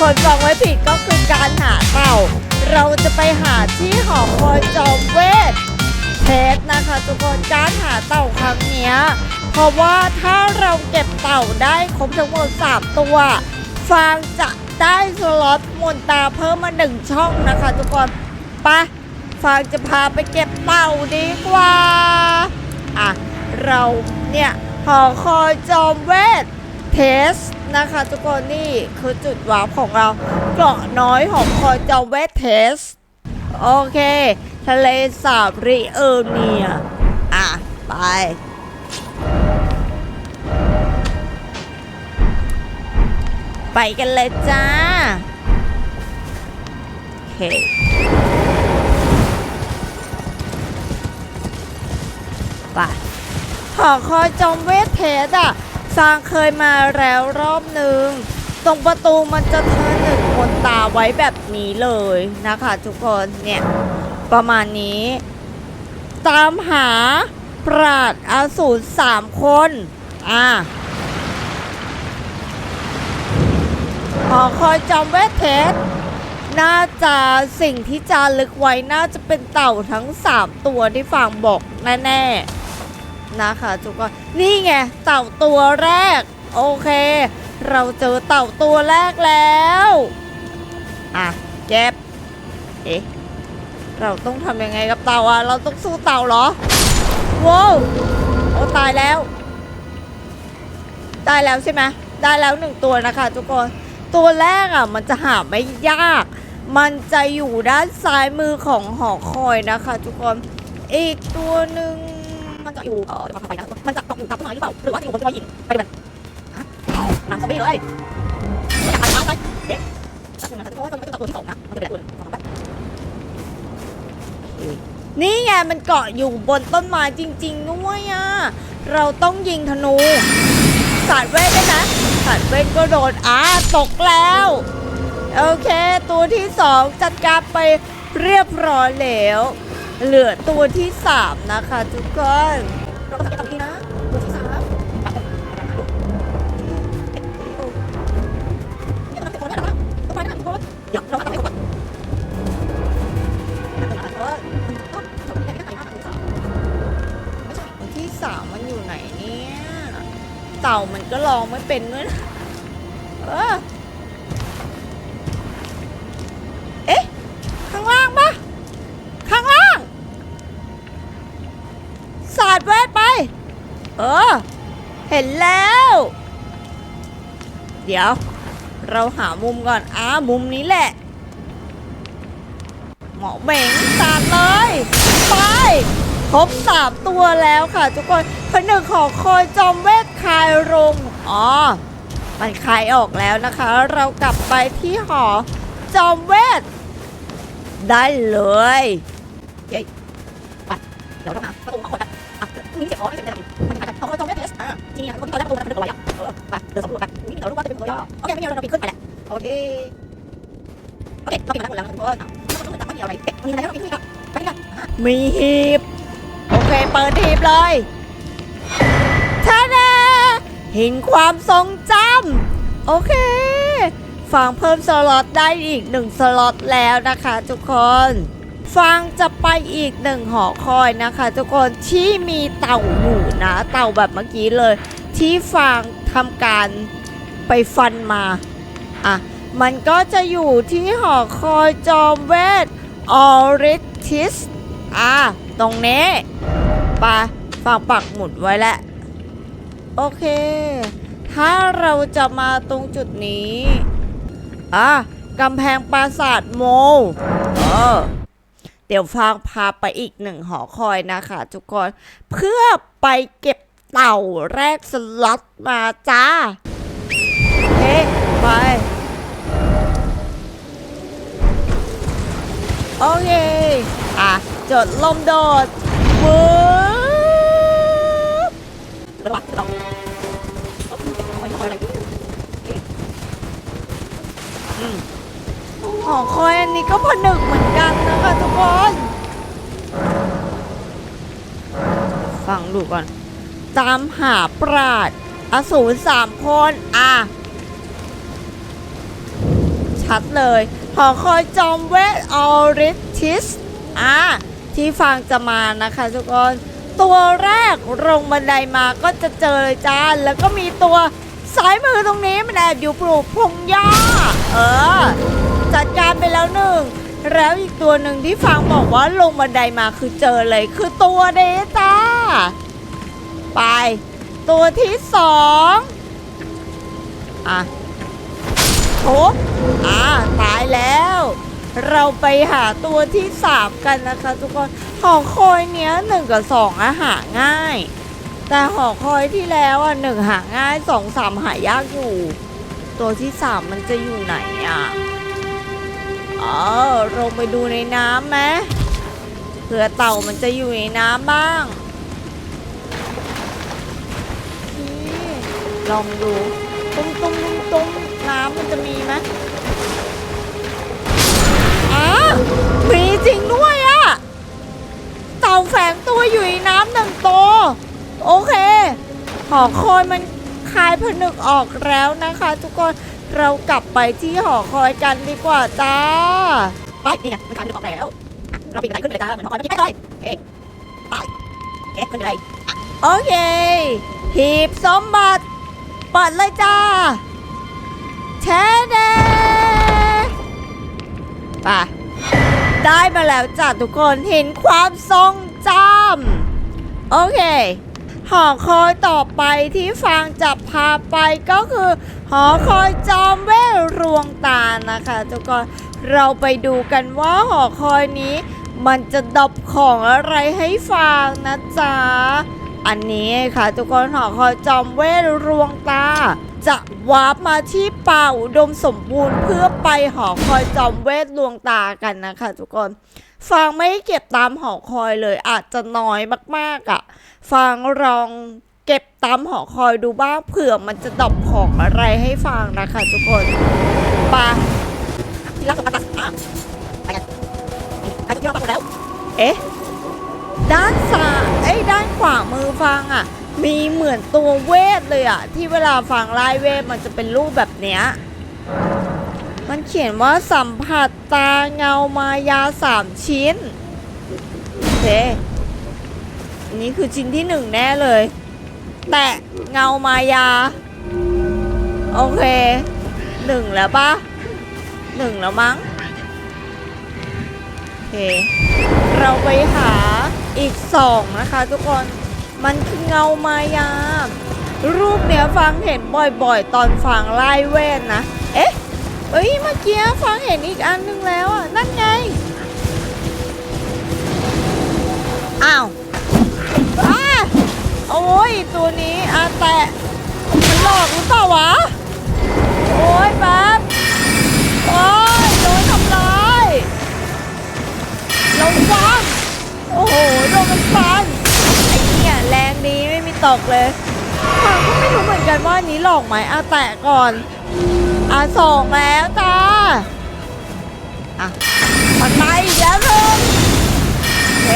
คนฟังไว้ผิดก็คือการหาเต่า เราจะไปหาที่หอคอยจอมเวทเทสนะคะ ทุกคนการหาเต่าครั้งนี้เพราะว่าถ้าเราเก็บเต่าได้ครบทั้งหมด 3 ตัว ฟางจะได้สล็อตมนตาเพิ่มมาหนึ่งช่องนะคะ ทุกคนไปะฟางจะพาไปเก็บเต่าดีกว่า อะ เราเนี่ยหอคอยจอมเวท เทสนะคะทุกคนนี่คือจุดวาร์ปของเราเกาะน้อยหองคอยจอมเวทเทส โอเค ทะเลสาบริเออร์เนีย อะ ไป ไปกันเลยจ้า โอเคไปหอคอยจอมเวทเทสอะ สร้างเคยมาแล้วรอบหนึ่งตรงประตูมันจะเธอหนึ่งคนตาไว้แบบนี้เลยนะคะทุกคนเนี่ย ประมาณนี้ ตามหาปราดอสูรสามคน อะหอคอยจอมเวทเทสน่าจะสิ่งที่จารึกไว้น่าจะเป็นเต่าทั้ง 3 ตัวที่ฝั่งบอกแน่ ๆ นะคะทุกคนนี่ไงเต่าตัวแรก โอเค เราเจอเต่าตัวแรกแล้ว อะเก็บเอ๊ะเราต้องทำยังไงกับเต่าอะเราต้องสู้เต่าเหรอว้าวโอ้ตายแล้ว ได้แล้วใช่ไหมได้แล้วหนึ่งตัวนะคะทุกคนตัวแรกอะมันจะหาไม่ยาก มันจะอยู่ด้านซ้ายมือของหอคอยนะคะทุกคน อีกตัวหนึ่ง จะอยู่เอ่อเดี๋ยวมาไปนะมันจะตกอยู่กับต้นไม้หรือเปล่าหรือว่าจะอยู่บนก้อนหินไปดูกันฮะน้ำซอมบี้เลยอยากไปน้ำไปเด็กแล้วถึงนะเพราะว่ามันเป็นตัวที่สองนะมันจะเป็นตัวสองแบบนี่ไงมันเกาะอยู่บนต้นไม้จริงๆด้วยอะเราต้องยิงธนูสาดเวทได้นะสาดเวทก็โดนอ่าตกแล้วโอเค ตัวที่สองจัดการไปเรียบร้อยแล้ว เหลือตัวที่สามนะคะทุกคนเราต้องสังเกตตรงนี้นะตัวที่สามตัวที่สามมันอยู่ไหนเนี่ย เต่ามันก็ลองไม่เป็นด้วยนะเออ ห็นแล้ว เดี๋ยว เราหามุมก่อน อ้า มุมนี้แหละ หมอเหม่งสาดเลย ไป ครบสามตัวแล้วค่ะทุกคนผนึกขอคอยจอมเวทคลายลงอ๋อ มันคลายออกแล้วนะคะ เรากลับไปที่หอจอมเวท ได้เลยเย้ไปเดี๋ยวเราหาประตูมาคนอะอะนี่เสียงอ๋อไม่เสียงอะไร สอะทีนี้คนตอนแรกประตูมันเป็นอะไรอะเออไปเดินสำรวจไปนี่งเรารู้ว่าจะเป็นตัวย่อโอเคไม่มีอะไรเราปีนขึ้นไปแหละโอเคโอเคเราปีนมาแล้วหมดแล้วทุกคนอะมันเหมือนจะไม่มีอะไรเอ๊ะมีอะไรเราปีนขึ้นอีกอะไปกันมีหีบโอเคเปิดหีบเลยท่าดาเห็นความทรงจำโอเคฟังเพิ่มสล็อตได้อีกหนึ่งสล็อตแล้วนะคะทุกคน ฟังจะไปอีกหนึ่งหอคอยนะคะทุกคนที่มีเต่าอยู่นะ เต่าแบบเมื่อกี้เลย ที่ฟังทำการไปฟันมาอะมันก็จะอยู่ที่หอคอยจอมเวทออริทิสอะตรงนี้ไปฝากปักหมุดไว้แล้วโอเค ถ้าเราจะมาตรงจุดนี้ อะกำแพงปราสาทโมเออ เดี๋ยวฟางพาไปอีกหนึ่งหอคอยนะคะทุกคนเพื่อไปเก็บเต่าแรกสล็อตมาจ้าเฮ้ไปโอเคอะจดลมโดดบระวังเราอืม หอคอยอันนี้ก็ผนึกเหมือนกันนะคะทุกคน ฟังดูก่อน ตามหาปราดอสูรสามคน อะ ชัดเลย หอคอยจอมเวทออริทิส อะ ที่ฟังจะมานะคะทุกคน ตัวแรกลงบันไดมาก็จะเจอเลยจ้า แล้วก็มีตัวซ้ายมือตรงนี้มันแอบอยู่ปลูกพงหญ้า เออ จัดการไปแล้วหนึ่งแล้วอีกตัวหนึ่งที่ฟังบอกว่าลงบันไดมาคือเจอเลยคือตัวเดจ้าไป ตัวที่สองอะทุบอ่าตายแล้ว เราไปหาตัวที่สามกันนะคะทุกคนหอคอยเนี้ยหนึ่งกับสองอะหาง่าย แต่หอคอยที่แล้วอะหนึ่งหาง่ายสองสามหายากอยู่ ตัวที่สามมันจะอยู่ไหนอะ เออลงไปดูในน้ำไหมเผื่อเต่ามันจะอยู่ในน้ำบ้างลองดูตุ้มตุ้มตุ้มตุ้มน้ำมันจะมีไหมอ้ามีจริงด้วยอะเต่าแฝงตัวอยู่ในน้ำหนึ่งตัวโอเค หอคอยมันคลายผนึกออกแล้วนะคะ ทุกคน เรากลับไปที่หอคอยกันดีกว่าจ้า ไปนี่ไงมันคลายมันออกแล้วอะเราปิดบันไดขึ้นไปเลยจ้าเหมือนหอคอยเมื่อกี้ได้เลยเอ๊ะไปเอ๊ะขึ้นไปเลยโอเคหีบสมบัติเปิดเลยจ้าแช่แดงไปได้มาแล้วจ้ะทุกคนเห็นความทรงจำโอเค หอคอยต่อไปที่ฟางจะพาไปก็คือ หอคอยจอมเวทรวงตานะคะทุกคนเราไปดูกันว่าหอคอยนี้ มันจะดอบของอะไรให้ฟังนะจ๊ะ อันนี้ค่ะ ทุกคนหอคอยจอมเวทรวงตา จะวาร์ปมาที่ป่าอุดมสมบูรณ์เพื่อไปหอคอยจอมเวทรวงตากันนะคะ ทุกคน ฟังไม่เก็บตามหอคอยเลยอาจจะน้อยมากๆอะ่ะฟังลองเก็บตามหอคอยดูบ้างเผื่อมันจะดอปของอะไรให้ฟังนะคะทุกคนปะที่รักสมบัติอะไปกันไปที่เราไปหมดแล้ว เอ๊ะ ด้านซ้ายเอ้ยด้านขวามือฟังอะ มีเหมือนตัวเวทเลยอะ ที่เวลาฟังไล่เวทมันจะเป็นรูปแบบเนี้ย มันเขียนว่าสัมผัสตาเงามายาสามชิ้นโอเคอันนี้คือชิ้นที่หนึ่งแน่เลย แตะเงามายา โอเคหนึ่งแล้วปะหนึ่งแล้วมั้งโอเค เราไปหาอีกสองนะคะทุกคนมันคือเงามายา รูปเนี้ยฟังเห็นบ่อยๆ ตอนฟังไล่เวทนะ เอ๊ะ เอ้ยเมื่อกี้ฟังเห็นอีกอันนึงแล้วอะ นั่นไง อ้าวอ้าโอ้ยตัวนี้อาแตะมันหลอกหรือเปล่าวะ โอ้ยแป๊บโอ้ยโดนทำร้ายเราฟังโอ้โหโดนมันฟันไอ้เนี่ยแรงดีไม่มีตกเลยฟังก็ไม่รู้เหมือนกันว่านนี้หลอกไหมอาแตะก่อน อะสองแล้วจ้าอะมันมาอีกแล้วหนึ่งโอเค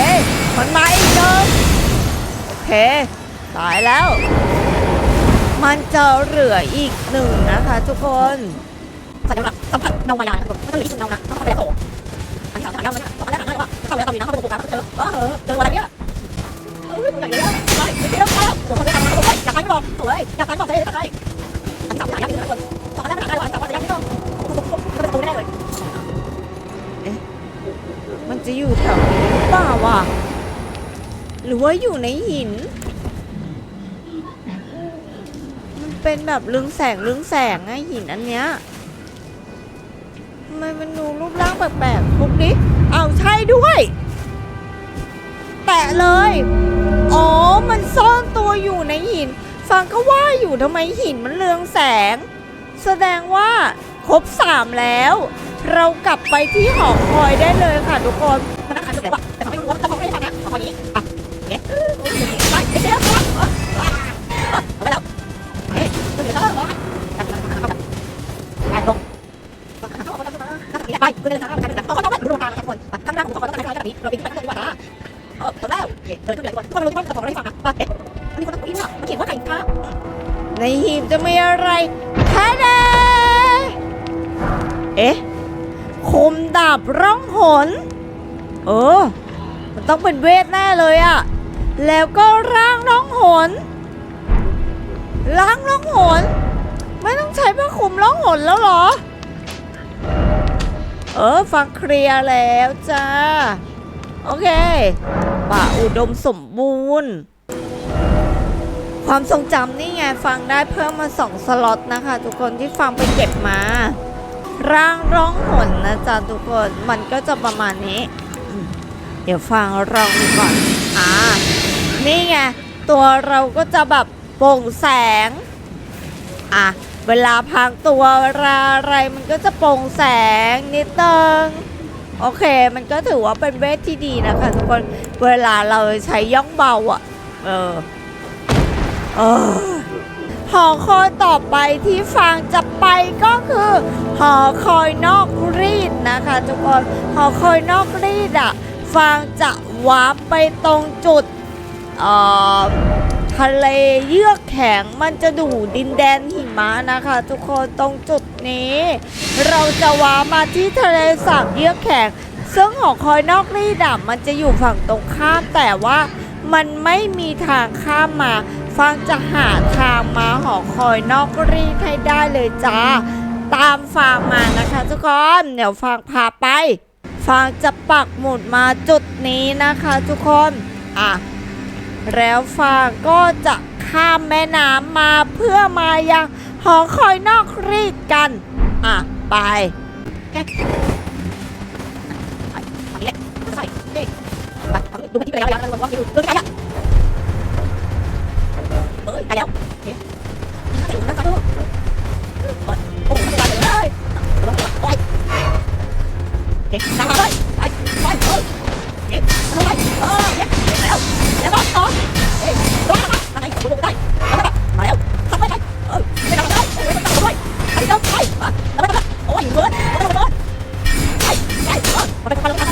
มันมาอีกหนึ่งโอเคตายแล้ว มันจะเหลืออีกหนึ่งนะคะทุกคนสัญลักษณ์สัมผัสเงามายาครับผมมันต้องอยู่ที่เงานะต้องเข้าไปแล้วโอันที่สามสามเงาเนี่ยตอนแรกหนังเลยว่าเข้าไปแล้วตอนนี้นะเข้าไปโผล่กันเจอเออเจออะไรเนี่ยเฮ้ยตัวใหญ่เลยไปไปแล้วไปแล้วโอ้โหคนได้ทำงานโอ้ยอยากไปไม่บอกสวยอยากไปไม่บอกเลยอยากไปอันสามอย่างนี้ทุกคน ตอนแรกหนังได้ว่าอันสามอย่างนี้ต้องก็เป็นตัวไม่ได้เลยมันจะอยู่แถวนี้หรือเปล่าวะหรือว่าอยู่ในหิน มันเป็นแบบเรืองแสงเรืองแสงไงหินอันเนี้ยทำไมมันดูรูปร่างแปลกๆทุบดิเอาใช่ด้วย แตะเลย อ๋อ มันซ่อนตัวอยู่ในหิน ฟังก็ว่าอยู่ทำไมหินมันเรืองแสง แสดงว่าครบสามแล้ว เรากลับไปที่หอคอยได้เลยค่ะทุกคนมันน่าขันแล้วอะแต่ไม่รู้ว่าจะเขาไม่ได้นะเขาอยนี้อะเอ๊ะไปไปเจ๊ครับเอาไปแล้วเอ๊ะตัวเดียวก็ร้อนไปลงไปคือเดินทางไปแต่เขาต้องไปดูทางทุกคนข้างหน้าผมเขาต้องไปทางแบบนี้เราไปที่ไปข้างหน้ดีกว่านะเออแล้วเดินขึ้นเลยก่อนทุกคนรู้ว่าจะบอกอะไรฟังนะเอ๊ะมีคนตะโกนอะมันเขียนว่าไก่ฟ้าในหีบจะมีอะไร แท้เดเเอ๊ะ คมดาบร่องหน เออ มันต้องเป็นเวทแน่เลยอะ แล้วก็ร่างร่องหน ร่างร่องหน ไม่ต้องใช้ผ้าคลุมร่องหนแล้วเหรอ เออ ฟังเคลียร์แล้วจ้า โอเค ป่าอุดมสมบูรณ์ ความทรงจำนี่ไงฟังได้เพิ่มมาสองสล็อตนะคะ ทุกคนที่ฟังไปเก็บมา ร่างร้องหนนะจ๊ะทุกคนมันก็จะประมาณนี้ เดี๋ยวฟังลองก่อนอ่านี่ไงตัวเราก็จะแบบโปร่งแสงอะเวลาพรางตัวเวลาอะไรมันก็จะโปร่งแสงนิดนึงโอเค มันก็ถือว่าเป็นเวทที่ดีนะคะทุกคนเวลาเราใช้ย่องเบาอะ เออ เออหอคอยต่อไปที่ฟางจะไปก็คือหอคอยนอกรีดนะคะทุกคนหอคอยนอกรีดอะฟางจะวาร์ปไปตรงจุดเอ่อทะเลเยือกแข็งมันจะดูดินแดนหิมะนะคะ ทุกคนตรงจุดนี้ เราจะวามาที่ทะเลสาบเยือกแข็ง ซึ่งหอคอยนอกรีดอะมันจะอยู่ฝั่งตรงข้ามแต่ว่ามันไม่มีทางข้ามมา ฟังจะหาทางมาหอคอยนอกรีดให้ได้เลยจ้า ตามฟางมานะคะทุกคนเดี๋ยวฟางพาไป ฟางจะปักหมุดมาจุดนี้นะคะทุกคนอะแล้วฟางก็จะข้ามแม่น้ำมาเพื่อมายังหอคอยนอกรีดกัน อะ ไปอันนี้แหละใส่ดิไปดูไปที่ไปแล้วแล้วว่าดูดูไปแล้วเอ้ยไปแล้วเฮ้ยน่าจะดูน่าจะดูโอ้โหไปเลยโอ้ยเฮ้ยนั่งเลยไปไปเออเฮ้ยนั่งเลยเออเฮ้ยแล้วแล้วก็ต่อเฮ้ยต่อมาอะไรดูดูได้มาแล้วทำไปไปเออไม่ทำได้ไม่ต้องด้วยไป เจ้าไปแล้วก็โอ้ยเบิร์ดเบิร์ดเบิร์ดไปไ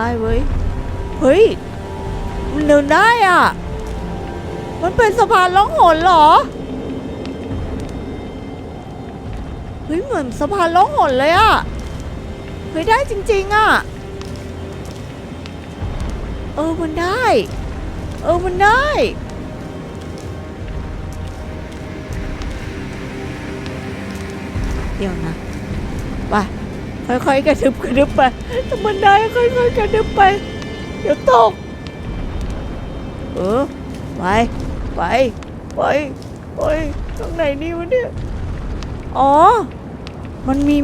ได้เว้ย เฮ้ย มันเดินได้อะ มันเป็นสะพานล่องหนเหรอ เฮ้ย เหมือนสะพานล่องหนเลยอะ เฮ้ย ได้จริง ๆ อะ เออ มันได้ เออ มันได้เดี๋ยวนะ ค่อยๆกระดึบกระดึบไปถ้ามันได้ค่อยๆกระดึบไป เดี๋ยวตก เออ ไป ไป ไปไปตรงไหนนี่วะเนี่ย อ๋อ มันมี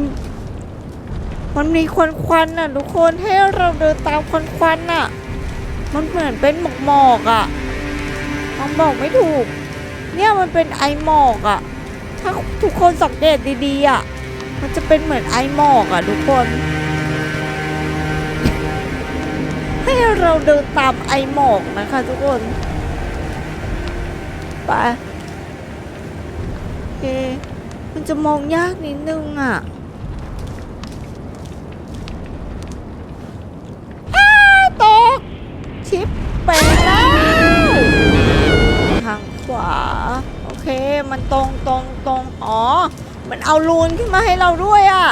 มันมีควันควันน่ะทุกคนให้เราเดินตามควันควันน่ะ มันเหมือนเป็นหมอกหมอกอะมันบอกไม่ถูก เนี่ยมันเป็นไอหมอกอะ ถ้าทุกคนสังเกตดีๆอะ มันจะเป็นเหมือนไอหมอกอะทุกคน ให้เราเดินตามไอหมอกนะคะทุกคน ไปโอเค มันจะมองยากนิดนึงอะตก ชิปไปแล้วทางขวา โอเค มันตรงตรงตรงอ๋อ มันเอาลูนขึ้นมาให้เราด้วยอะ่ะ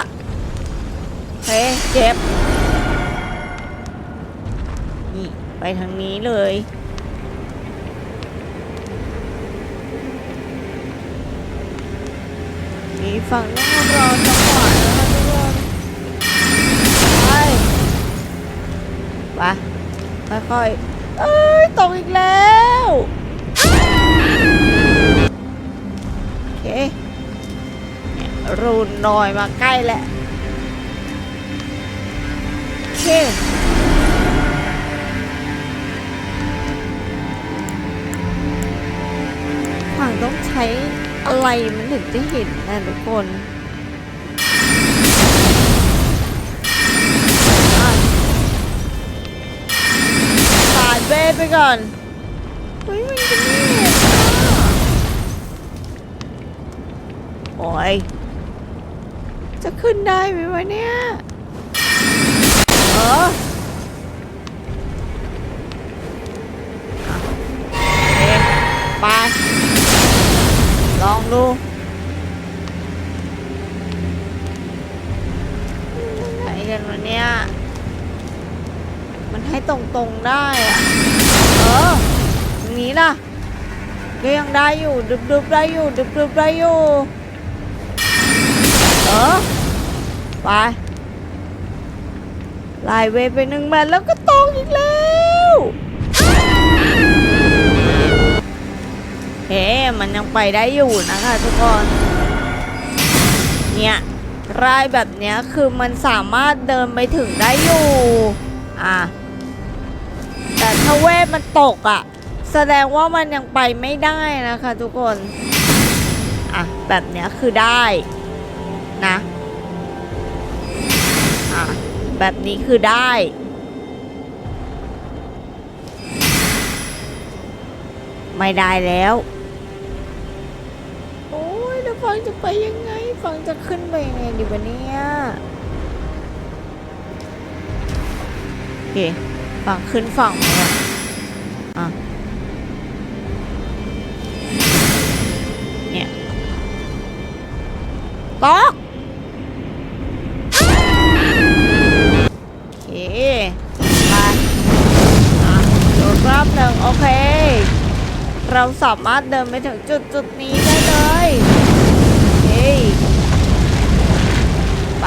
โอเคเจ็บ นี่ไปทางนี้เลย มีฝั่งนู้นรอจังหวะนะคะทุกคนไปไปค่อยๆเอ้ยตกอีกแล้ว โอเค รูนนอยมาใกล้แล้วโอเคฝั่งต้องใช้อะไรมันถึงจะเห็นนะทุกคนอะสาดเบสไปก่อนเฮ้ยมันจะไม่เห็นอะโอ้ย จะขึ้นได้ไหมวะเนี่ยเอออะโอเคไปลองดูไหนกันวะเนี่ย มันให้ตรงๆได้อะเอออย่างนี้ล่ะก็ยังได้อยู่ดึบๆได้อยู่ดึบๆได้อยู่เอ ไปไล่เวไปหนึ่งแมตแล้วก็ตรงอีกแล้ว เฮ้ มันยังไปได้อยู่นะคะทุกคน เนี่ยรายแบบเนี้ยคือมันสามารถเดินไปถึงได้อยู่ อะ แต่ถ้าเวทมันตกอะ แสดงว่ามันยังไปไม่ได้นะคะทุกคน อะ แบบเนี้ยคือได้ แบบนี้คือได้ ไม่ได้แล้ว โอ้ยแล้วฟังจะไปยังไง ฟังจะขึ้นไปยังไงดีวะเนี่ยโอเคฟังขึ้นฝั่งมาก่อนอะเนี่ยต๊อกโอเค ไป อะดูรอบหนึ่งโอเค เรา สามารถเดินไปถึงจุดจุดนี้ได้เลยเฮ้ยไป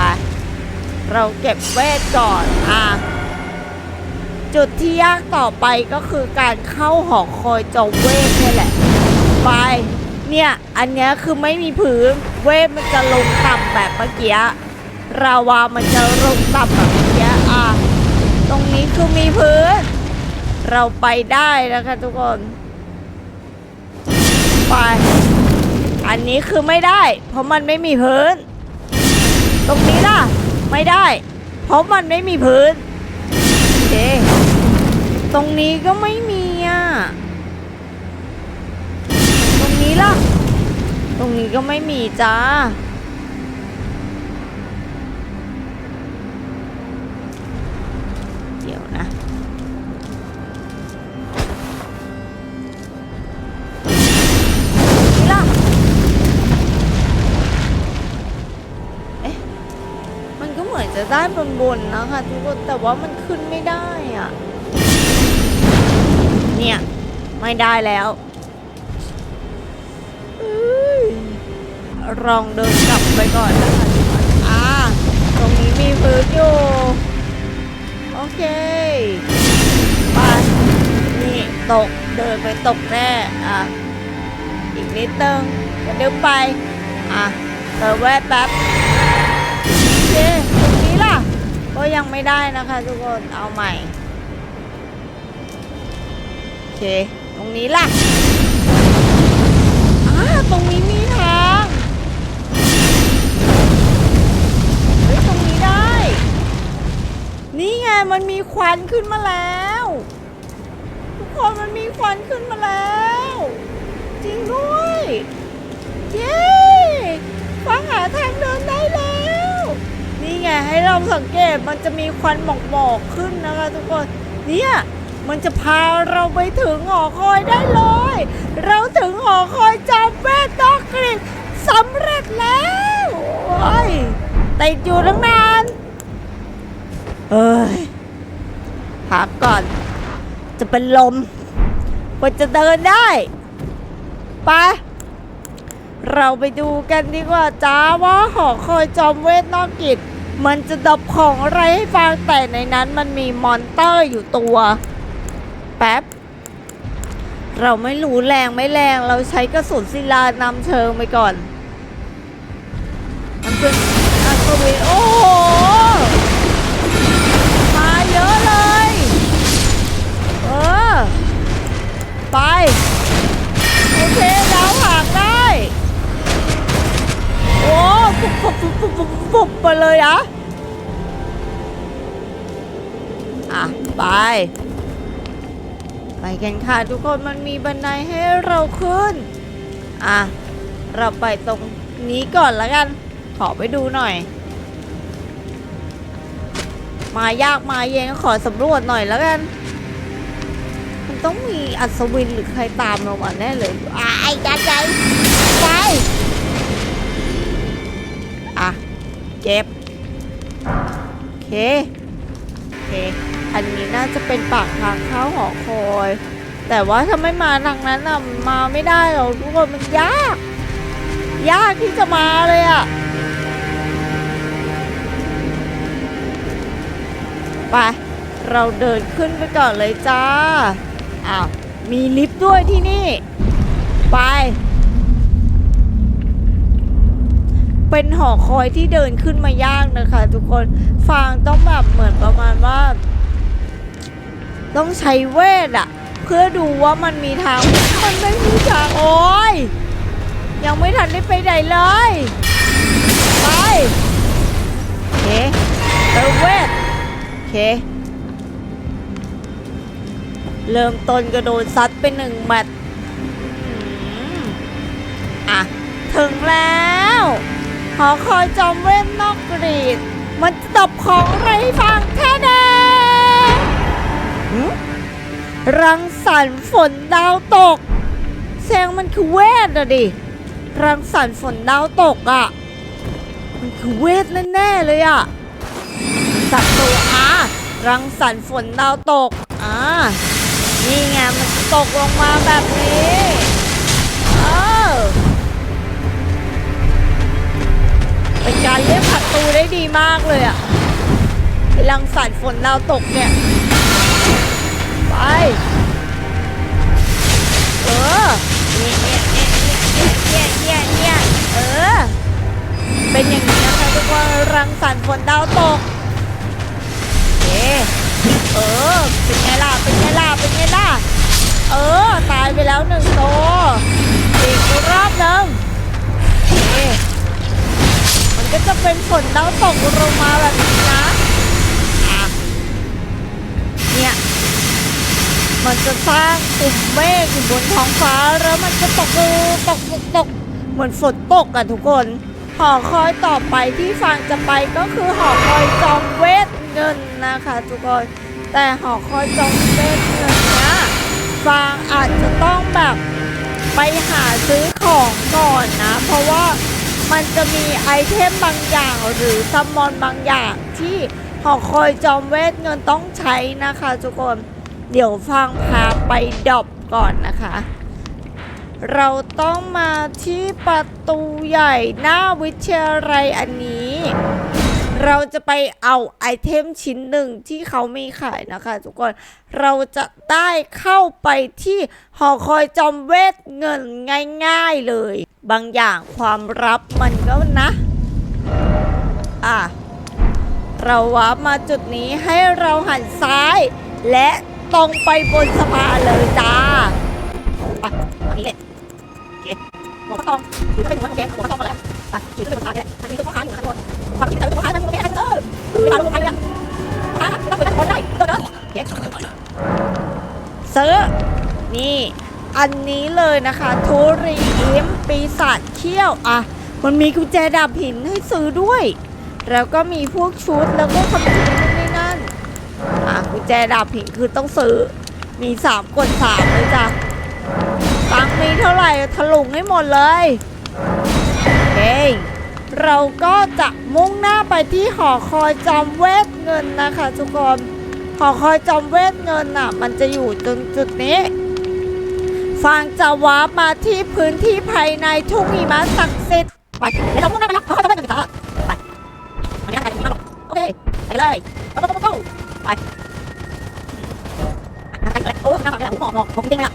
เราเก็บเวทก่อนอะจุดที่ยากต่อไปก็คือการเข้าหอคอยจอมเวทนี่แหละ ไป เนี่ย อันนี้คือไม่มีพื้นเวทมันจะลงต่ำแบบเมื่อกี้ราวามันจะลงต่ำแบบเมื่อกี้อะตรงนี้คือมีพื้น เราไปได้นะคะทุกคน ไป อันนี้คือไม่ได้ เพราะมันไม่มีพื้น ตรงนี้ล่ะ ไม่ได้ เพราะมันไม่มีพื้นเคตรงนี้ก็ไม่มีอะ ตรงนี้ล่ะ ตรงนี้ก็ไม่มีจ้า จะได้บนๆนนะคะทุกคนแต่ว่ามันขึ้นไม่ได้อะ เนี่ย ไม่ได้แล้วอลองเดินกลับไปก่อนนะคะทุกคนอ่าตรงนี้มีพื้นอยู่ โอเคไปนี่ตกเดินไปตกแน่อะอีกนิดนึงจะดึงไป อะเติมแวะแป๊บโอเค ก็ยังไม่ได้นะคะทุกคนเอาใหม่โอเค ตรงนี้ล่ะอ่าตรงนี้มีทางเฮ้ยตรงนี้ได้ นี่ไงมันมีควันขึ้นมาแล้ว ทุกคนมันมีควันขึ้นมาแล้ว จริงด้วย เย้ฟังหาทางเดินได้แล้ว ไงให้เราสังเกตมันจะมีควันหมอกๆขึ้นนะคะทุกคนเนี่ยมันจะพาเราไปถึงหอคอยได้เลย เราถึงหอคอยจอมเวทดอกกริดสำเร็จแล้วโอ้ยติดอยู่ตั้งนานเอ้ยพักก่อน จะเป็นลมกว่าจะเดินได้ไปเราไปดูกันดีกว่าจ้าว่าหอคอยจอมเวทนอกกิจ มันจะดับของอะไรให้ฟังแต่ในนั้นมันมีมอนเตอร์อยู่ตัว แป๊บ เราไม่รู้แรงไม่แรงเราใช้กระสุนศิลานำเชิงไปก่อน มันเป็นอัศวินโอ้โห มาเยอะเลย เออ ไป โอเคดาวหาง ปุ๊บปุบปุบปุบปุบปุบมาเลยอะอะ ไป ไปกันค่ะทุกคนมันมีบันไดให้เราขึ้น อะ เราไปตรงนี้ก่อนแล้วกัน ขอไปดูหน่อย มายากมาเย็นก็ขอสำรวจหน่อยแล้วกัน มันต้องมีอัศวินหรือใครตามเรามาแน่เลยอะไอ้จันใจไป เก็บ โอเค โอเค อันนี้น่าจะเป็นปากทางเข้าหอคอย แต่ว่าถ้าไม่มาทางนั้นน่ะมาไม่ได้หรอกทุกคนมันยาก ยากที่จะมาเลยอะไปเราเดินขึ้นไปก่อนเลยจ้า อ้าว มีลิฟต์ด้วยที่นี่ ไป เป็นหอคอยที่เดินขึ้นมายากนะคะ ทุกคนฟางต้องแบบเหมือนประมาณว่า ต้องใช้เวทอะเพื่อดูว่ามันมีทาง มันไม่มีทางโอ้ยยังไม่ทันได้ไปไหนเลย ไปโอเคเติมเวทโอเค เริ่มต้นกระโดดซัดไปหนึ่งแมตช์อะ ถึงแล้ว หอคอยจอมเวทนอกกรีด มันจะตบของอะไรให้ฟังแค่เดงรังสรรค์ฝนดาวตกแสดงมันคือเวทอะดิ รังสรรค์ฝนดาวตกอะมันคือเวทแน่ๆเลยอะสัตว์ตัวอารังสรรค์ฝนดาวตกอ่านี่ไงมันจะตกลงมาแบบนี้ เออ เป็นการเรียกผัดตูได้ดีมากเลยอะรังสรรฝนดาวตกเนี่ย ไป เออเนี่ยเนี่ยเนี่ยเนี่ยเนี่ยเออ เป็นอย่างนี้นะคะทุกคนรังสรรค์ฝนดาวตกเอเออ เป็นไงล่ะ เป็นไงล่ะ เป็นไงล่ะ เออ ตายไปแล้วหนึ่งตัวอีกรอบหนึ่ง ก็จะเป็นฝนดาวตกลงมาแบบนี้นะ เนี่ย มันจะสร้างกลุ่มเมฆอยู่บนท้องฟ้าแล้วมันจะตกตกตกตกเหมือนฝนตกอะทุกคน หอคอยต่อไปที่ฟังจะไปก็คือหอคอยจอมเวทเงินนะคะทุกคน แต่หอคอยจอมเวทเงินเนี้ยฟางอาจจะต้องแบบไปหาซื้อของก่อนนะ เพราะว่า มันจะมีไอเทมบางอย่างหรือซัมมอนบางอย่างที่หอคอยจอมเวทเงินต้องใช้นะคะทุกคน เดี๋ยวฟังพาไปดอบก่อนนะคะ เราต้องมาที่ประตูใหญ่หน้าวิทยาลัยอันนี้ เราจะไปเอาไอเทมชิ้นหนึ่งที่เขามีขายนะคะทุกคน เราจะได้เข้าไปที่หอคอยจอมเวทเงินง่าย ๆเลย บางอย่างความลับมันก็นะ อะ เราวาร์ปมาจุดนี้ให้เราหันซ้าย และตรงไปบนสะพานเลยจ้าอะนนี้เลยโอเคหัวข้าวตองถือเป็นหัวโอเคหัวข้าวตองมาแล้วอะถือเป็นหัวข้าวเนี่ยอันนี้ตัวข้าวอยู่ข้างบนความคิดแต่ตัวข้าวมันโอเคอันเออเวลาลงไปเนี่ยอะต้องเปิดคนได้เออเออโอเซื้อนี่ อันนี้เลยนะคะ ทุรีอิมปีศาจเขี้ยวอะมันมีกุญแจดาบหินให้ซื้อด้วย แล้วก็มีพวกชุดแล้วก็คำพูดนู่นนี่นั่นอะกุญแจดาบหินคือต้องซื้อ มีสามกดสามเลยจ้ะตังมีเท่าไหร่ถลุงให้หมดเลยเฮ้ยเราก็จะมุ่งหน้าไปที่หอคอยจอมเวทเงินนะคะทุกคนหอคอยจอมเวทเงินน่ะ มันจะอยู่ตรงจุดนี้ ฟางจะวาร์ปมาที่พื้นที่ภายในทุ่งหิมะศักดิ์สิทธิ์ไปเดี๋ยวเรามุ่งหน้าไปแล้วเขาจะได้เงินต่อไปอันนี้ใครถึงแล้วโอเคไปเลยโก้โก้โก้ไปไปเลยโอ้หน้าฝั่งนี้หมอกหมอกหมอกจริงเลยอะ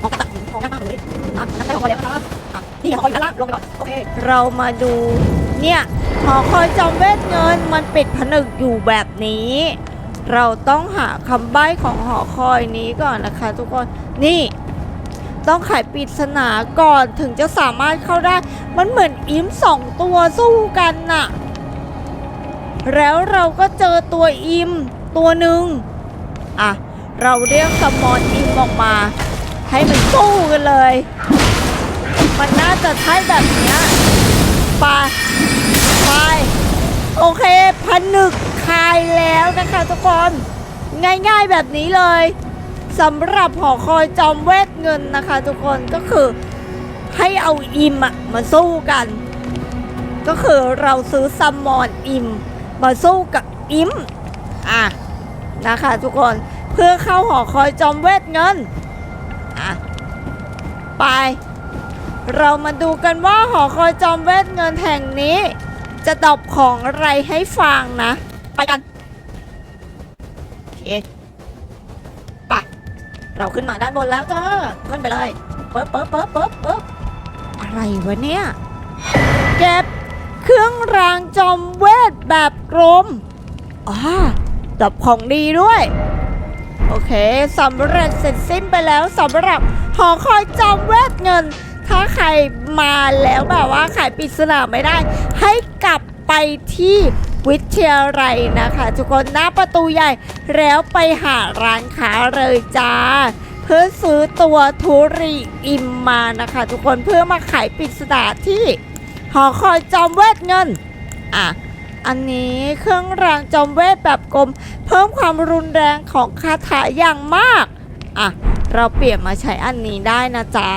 หมอกกระตักหมอกหน้ามากเลยอะนั่นได้หมอกเลยนะครับอะนี่หอกอยู่ด้านล่างลงไปก่อนโอเคเรามาดูเนี่ยหอคอยจอมเวทเงินมันปิดผนึกอยู่แบบนี้ เราต้องหาคำใบ้ของหอคอยนี้ก่อนนะคะ ทุกคนนี่ ต้องไขปริศนาก่อนถึงจะสามารถเข้าได้ มันเหมือนอิมสองตัวสู้กันน่ะ แล้วเราก็เจอตัวอิมตัวหนึ่งอะ เราเรียกสมอนอิมออกมา ให้มันสู้กันเลย มันน่าจะใช่แบบเนี้ยไปไปโอเคผนึกคายแล้วนะคะทุกคน ง่ายๆแบบนี้เลย สำหรับหอคอยจอมเวทเงินนะคะ ทุกคนก็คือให้เอาอิมอะมาสู้กัน ก็คือเราซื้อซัมมอนอิม มาสู้กับอิมอะนะคะ ทุกคนเพื่อเข้าหอคอยจอมเวทเงินอะไป เรามาดูกันว่าหอคอยจอมเวทเงินแห่งนี้ จะตอบของอะไรให้ฟังนะ ไปกันโอเค เราขึ้นมาด้านบนแล้วจ้าขึ้นไปเลยเปิ๊บเปิ๊บเปิ๊บเปิ๊บเปิ๊บอะไรวะเนี่ย เก็บเครื่องรางจอมเวทแบบกลมอ่าดับของดีด้วย โอเคสำเร็จเสร็จสิ้นไปแล้วสำหรับหอคอยจอมเวทเงิน ถ้าใครมาแล้วแบบว่าขายปริศนาไม่ได้ ให้กลับไปที่ วิทยาลัยนะคะ ทุกคนหน้าประตูใหญ่แล้วไปหาร้านค้าเลยจ้า เพื่อซื้อตัวทุรีอิมมานะคะ ทุกคนเพื่อมาขายปริศนาที่หอคอยจอมเวทเงินอะอันนี้เครื่องรางจอมเวทแบบกลม เพิ่มความรุนแรงของคาถาอย่างมากอะเราเปลี่ยนมาใช้อันนี้ได้นะจ๊ะ